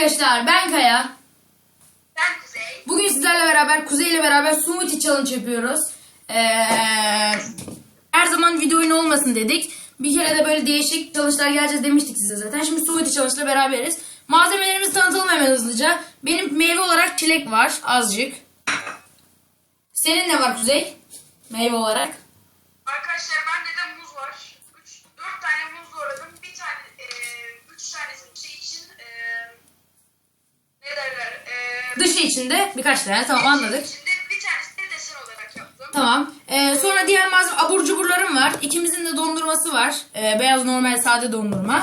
arkadaşlar ben Kaya. Ben Kuzey. Bugün sizlerle beraber Kuzey ile beraber smoothie challenge yapıyoruz. Ee, her zaman video oyunu olmasın dedik. Bir kere de böyle değişik challenge'lar geleceğiz demiştik size zaten. Şimdi smoothie challenge ile beraberiz. Malzemelerimizi tanıtalım hemen hızlıca. Benim meyve olarak çilek var azıcık. Senin ne var Kuzey? Meyve olarak. Arkadaşlar bende de muz var. 3 4 tane muz doğradım. Bir tane e, 3 tanesini şey E, Dışı içinde birkaç tane tamam anladık. bir tanesi de desen olarak yaptım. Tamam. Ee, sonra diğer malzeme abur cuburlarım var. İkimizin de dondurması var. Ee, beyaz normal sade dondurma.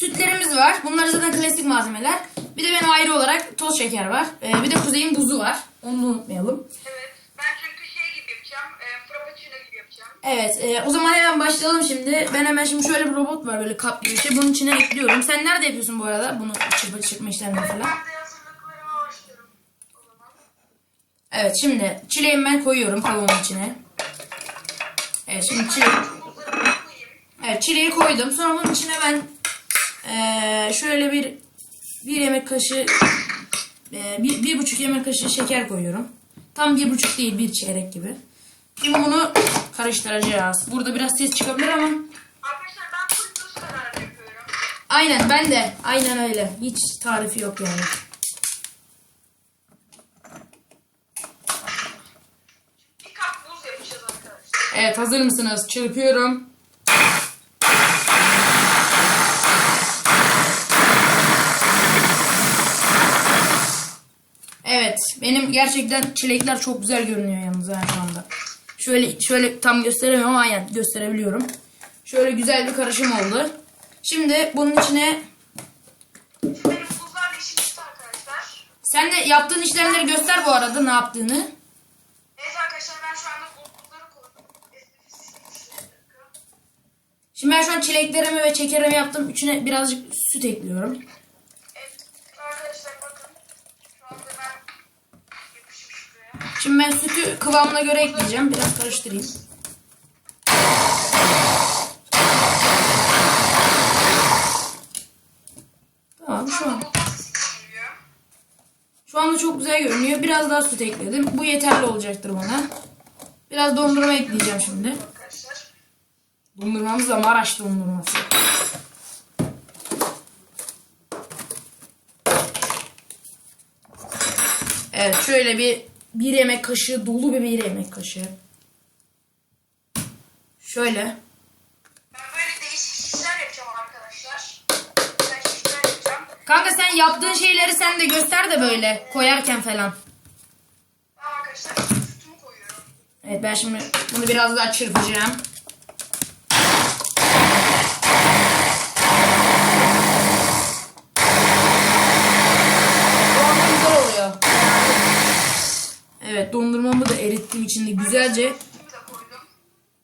Sütlerimiz var. Bunlar zaten klasik malzemeler. Bir de benim ayrı olarak toz şeker var. Ee, bir de kuzeyin buzu var. Onu da unutmayalım. Evet. Ben çünkü şey gibi yapacağım. E, frappuccino gibi yapacağım. Evet. e, o zaman hemen başlayalım şimdi. Ben hemen şimdi şöyle bir robot var böyle kap gibi bir şey. Bunun içine ekliyorum. Sen nerede yapıyorsun bu arada? Bunu çırpma çırpma Evet, falan. ben de hazırlıklarıma başlıyorum. O zaman. Evet şimdi çileğimi ben koyuyorum kavanın içine. Evet şimdi koyayım. Evet çileği koydum. Sonra bunun içine ben eee, şöyle bir bir yemek kaşığı eee, bir, bir buçuk yemek kaşığı şeker koyuyorum. Tam bir buçuk değil bir çeyrek gibi. Şimdi bunu karıştıracağız. Burada biraz ses çıkabilir ama Arkadaşlar ben full tuz kararı yapıyorum. aynen ben de aynen öyle. Hiç tarifi yok yani. Bir kap muz yapacağız arkadaşlar. Evet hazır mısınız? Çırpıyorum. Evet, benim gerçekten çilekler çok güzel görünüyor yalnız ha şu anda. Şöyle şöyle tam gösteremiyorum ama aynen gösterebiliyorum. Şöyle güzel bir karışım oldu. Şimdi bunun içine sen de yaptığın işlemleri göster bu arada ne yaptığını. Evet arkadaşlar ben şu anda buzları koydum. Bir dakika. Şimdi ben şu an çileklerimi ve şekerimi yaptım. İçine birazcık süt ekliyorum. Şimdi ben sütü kıvamına göre ekleyeceğim. Biraz karıştırayım. Tamam şu an. Şu anda çok güzel görünüyor. Biraz daha süt ekledim. Bu yeterli olacaktır bana. Biraz dondurma ekleyeceğim şimdi. Dondurmamız da Maraş dondurması. Evet şöyle bir bir yemek kaşığı dolu bir bir yemek kaşığı. Şöyle. Ben böyle değişik işler yapacağım arkadaşlar. Ben işler yapacağım. Kanka sen yaptığın şeyleri sen de göster de böyle koyarken falan. Arkadaşlar sütümü koyuyorum. Evet ben şimdi bunu biraz daha çırpacağım. Bu anda güzel oluyor. Evet dondurmamı da erittim içinde güzelce.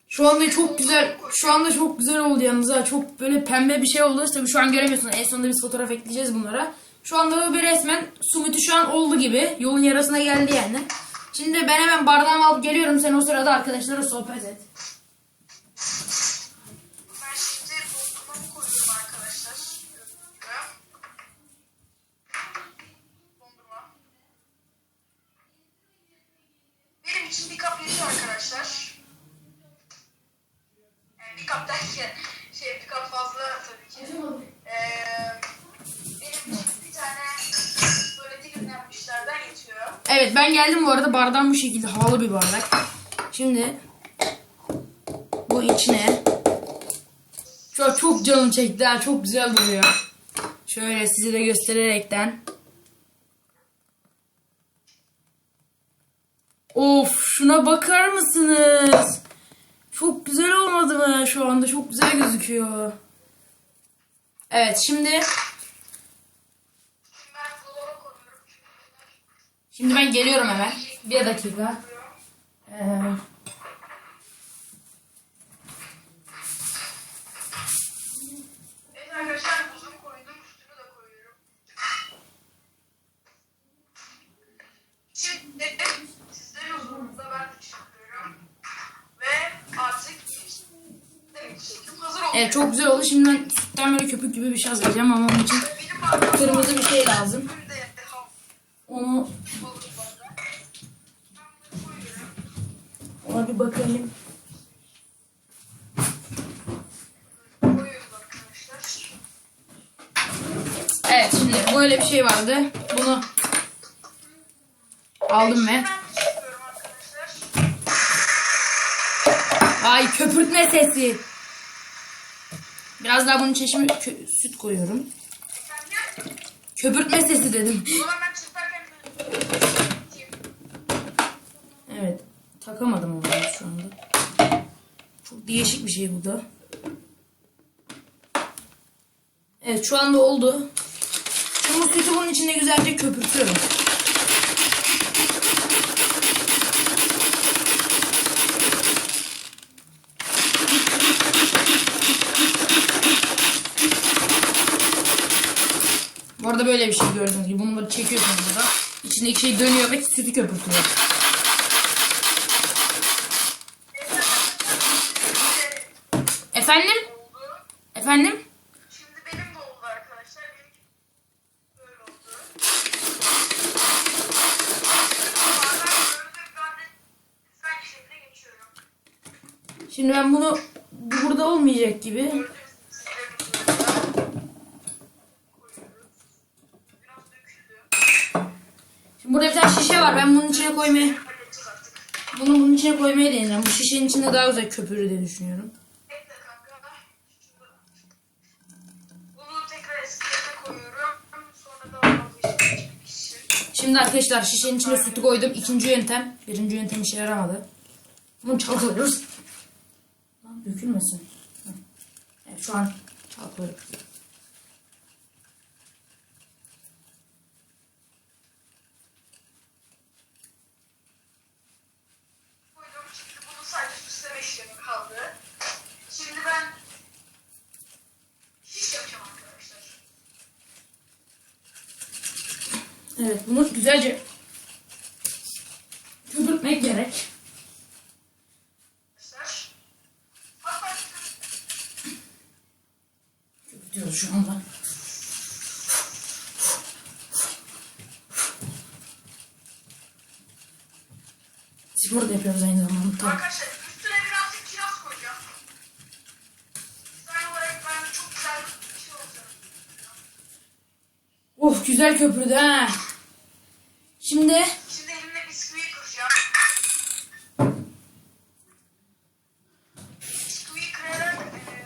Şu anda çok güzel, şu anda çok güzel oldu yalnız ha. Çok böyle pembe bir şey oldu. Tabii şu an göremiyorsunuz. En sonunda biz fotoğraf ekleyeceğiz bunlara. Şu anda bir resmen smoothie şu an oldu gibi. Yolun yarısına geldi yani. Şimdi ben hemen bardağımı alıp geliyorum. Sen o sırada arkadaşlara sohbet et. Ben geldim bu arada. Bardağım bu şekilde havalı bir bardak. Şimdi bu içine çok çok canım çekti. Çok güzel duruyor. Şöyle size de göstererekten. Of şuna bakar mısınız? Çok güzel olmadı mı şu anda? Çok güzel gözüküyor. Evet şimdi Şimdi ben dolaba koyuyorum. Şimdi ben geliyorum hemen. Bir dakika. Ee, Evet çok güzel oldu. Şimdi ben sütten böyle köpük gibi bir şey hazırlayacağım ama onun için kırmızı bir şey lazım. Onu bir bakalım. Evet şimdi böyle bir şey vardı. Bunu aldım ve ay köpürtme sesi. Biraz daha bunun kö- süt koyuyorum. Köpürtme sesi dedim. O zaman ben çırparken bir Evet. Takamadım ama ben şu anda. Çok değişik bir şey bu da. Evet şu anda oldu. Şimdi sütü bunun içinde güzelce köpürtüyorum. Bu arada böyle bir şey gördüğünüz gibi. Bunu böyle çekiyorsunuz burada. İçindeki şey dönüyor ve sütü köpürtüyor. Efendim? oldu. Efendim? Şimdi benim de oldu arkadaşlar. Benim böyle oldu. Bazen böyle ben de güzel şekilde geçiyorum. Şimdi ben bunu bu burada olmayacak gibi. Şimdi burada bir tane şişe var. Ben bunun içine koymaya bunu bunun içine koymaya deneyeceğim. Bu şişenin içinde daha güzel köpürür diye düşünüyorum. Şimdi arkadaşlar şişenin içine sütü koydum. İkinci yöntem. Birinci yöntem işe yaramadı. Bunu çalkalıyoruz. Dökülmesin. Evet şu an çalkalıyorum. Şimdi bunu sadece süsleme işlemi kaldı. Şimdi ben şiş yapacağım arkadaşlar. Evet bunu güzelce köpürtmek gerek. Arkadaşlar. Hatta Köpürtüyoruz şu anda. Spor da yapıyoruz aynı zamanda. Tamam. arkadaşlar üstüne birazcık kiraz koyacağım. Dizayn olarak bence çok güzel bir şey olacak. Of güzel köpürdü ha. Şimdi Şimdi elimle bisküviyi kıracağım. Bisküviyi kırarak e,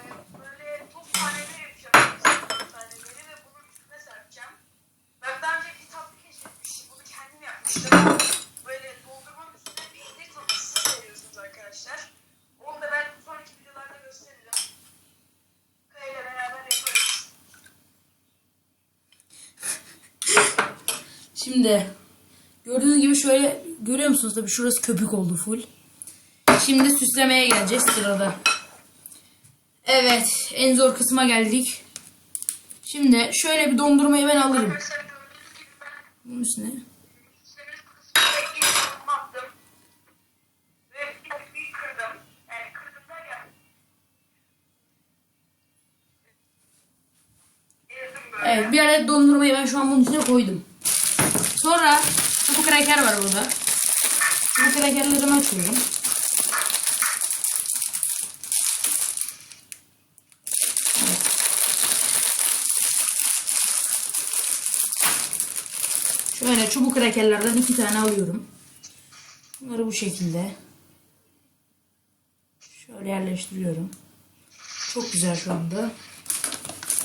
böyle toz taneleri yapacağım. Toz taneleri ve bunun üstüne serpeceğim. Ben daha önce bir tatlı keşfetmiştim. Bunu kendim yapmıştım. Böyle doldurmanın üstüne peynir tatlısı veriyorsunuz arkadaşlar. Onu da ben sonraki videolarda gösteririm. Kaya ile beraber yaparız. Şimdi gördüğünüz gibi şöyle görüyor musunuz tabii şurası köpük oldu full. Şimdi süslemeye geleceğiz sırada. Evet en zor kısma geldik. Şimdi şöyle bir dondurmayı ben alırım. Bunun üstüne. Evet bir adet dondurmayı ben şu an bunun içine koydum. Sonra bu kraker var burada. Bu krakerlerimi açıyorum. Şöyle çubuk krakerlerden iki tane alıyorum. Bunları bu şekilde. Şöyle yerleştiriyorum. Çok güzel şu anda.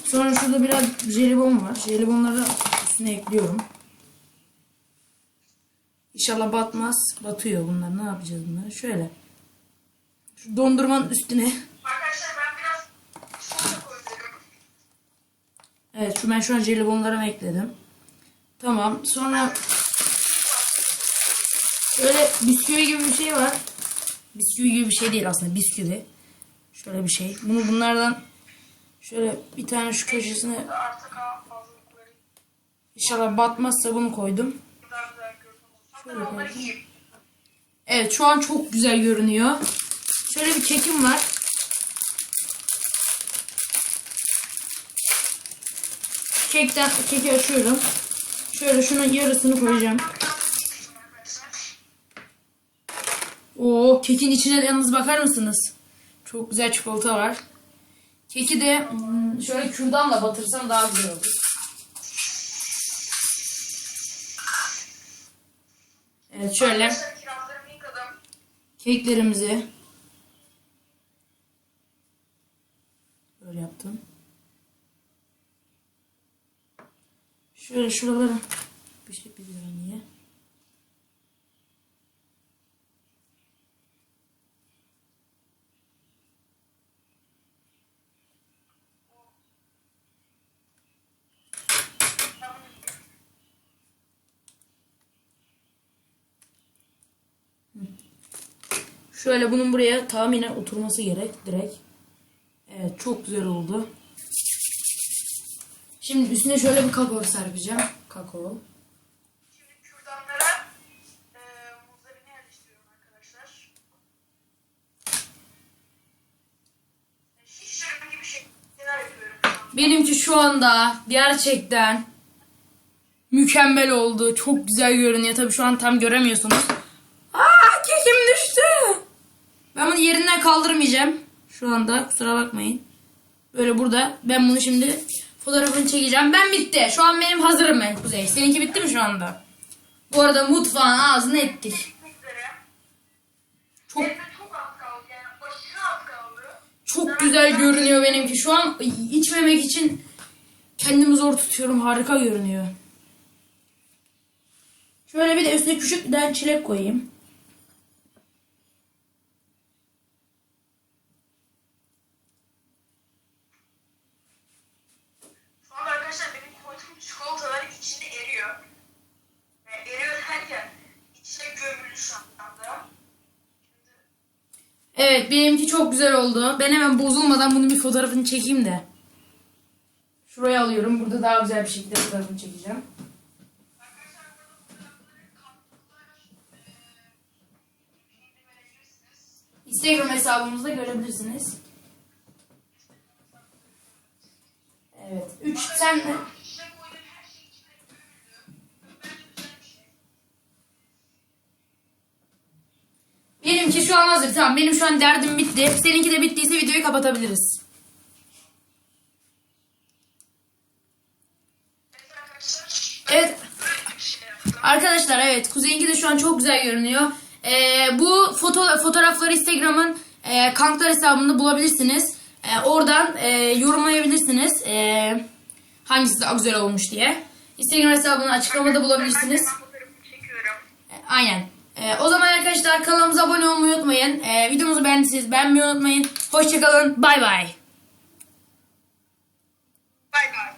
Sonra şurada biraz jelibon var. Jelibonları üstüne ekliyorum. İnşallah batmaz. Batıyor bunlar. Ne yapacağız bunları? Şöyle. Şu dondurmanın üstüne. Arkadaşlar ben biraz soda koyuyorum. Evet şu ben şu an jelibonlarımı ekledim. Tamam. Sonra şöyle bisküvi gibi bir şey var. Bisküvi gibi bir şey değil aslında. Bisküvi. Şöyle bir şey. Bunu bunlardan şöyle bir tane şu köşesine inşallah batmazsa bunu koydum. daha güzel görünüyor. Şöyle Hatta onları koydum. yiyeyim. Evet şu an çok güzel görünüyor. Şöyle bir kekim var. kekten keki açıyorum. Şöyle şunun yarısını koyacağım. Oo kekin içine yalnız bakar mısınız? Çok güzel çikolata var. Keki de hmm, şöyle kürdanla batırsam daha güzel olur. Evet şöyle Arkadaşlar kirazlarımı yıkadım. keklerimizi böyle yaptım. Şöyle şuralara bir şey bir saniye. Şöyle bunun buraya tahminen oturması gerek direkt. Evet çok güzel oldu. Şimdi üstüne şöyle bir kakao serpeceğim. Kakao. Şimdi kürdanlara e, muzlarını yerleştiriyorum arkadaşlar. Şişirim gibi şeyler yapıyorum. Benimki şu anda gerçekten mükemmel oldu. Çok güzel görünüyor. Tabii şu an tam göremiyorsunuz. Aa kekim düştü. Ben bunu yerinden kaldırmayacağım. Şu anda kusura bakmayın. Böyle burada. Ben bunu şimdi fotoğrafını çekeceğim. Ben bitti. Şu an benim hazırım ben Kuzey. Seninki bitti mi şu anda? Bu arada mutfağın ağzını ettik. Çok. Çok güzel görünüyor benimki. Şu an içmemek için kendimi zor tutuyorum. Harika görünüyor. Şöyle bir de üstüne küçük bir tane çilek koyayım. Şu anda arkadaşlar benim koyduğum çikolatalar içinde eriyor. Yani eriyor derken içine gömülü şu anda. Evet benimki çok güzel oldu. Ben hemen bozulmadan bunun bir fotoğrafını çekeyim de. Şuraya alıyorum. Burada daha güzel bir şekilde fotoğrafını çekeceğim. Instagram hesabımızda görebilirsiniz. Evet. 3 sen benimki şu an hazır. Tamam benim şu an derdim bitti. Seninki de bittiyse videoyu kapatabiliriz. Evet arkadaşlar. Evet Kuzey'inki de şu an çok güzel görünüyor. Ee, bu foto fotoğrafları Instagram'ın e, kanklar hesabında bulabilirsiniz. E, oradan e, yorumlayabilirsiniz. E, hangisi daha güzel olmuş diye. Instagram hesabını açıklamada bulabilirsiniz. E, aynen. E, o zaman arkadaşlar kanalımıza abone olmayı unutmayın. E, videomuzu beğendiyseniz beğenmeyi unutmayın. Hoşçakalın. Bay bay. Bay bay.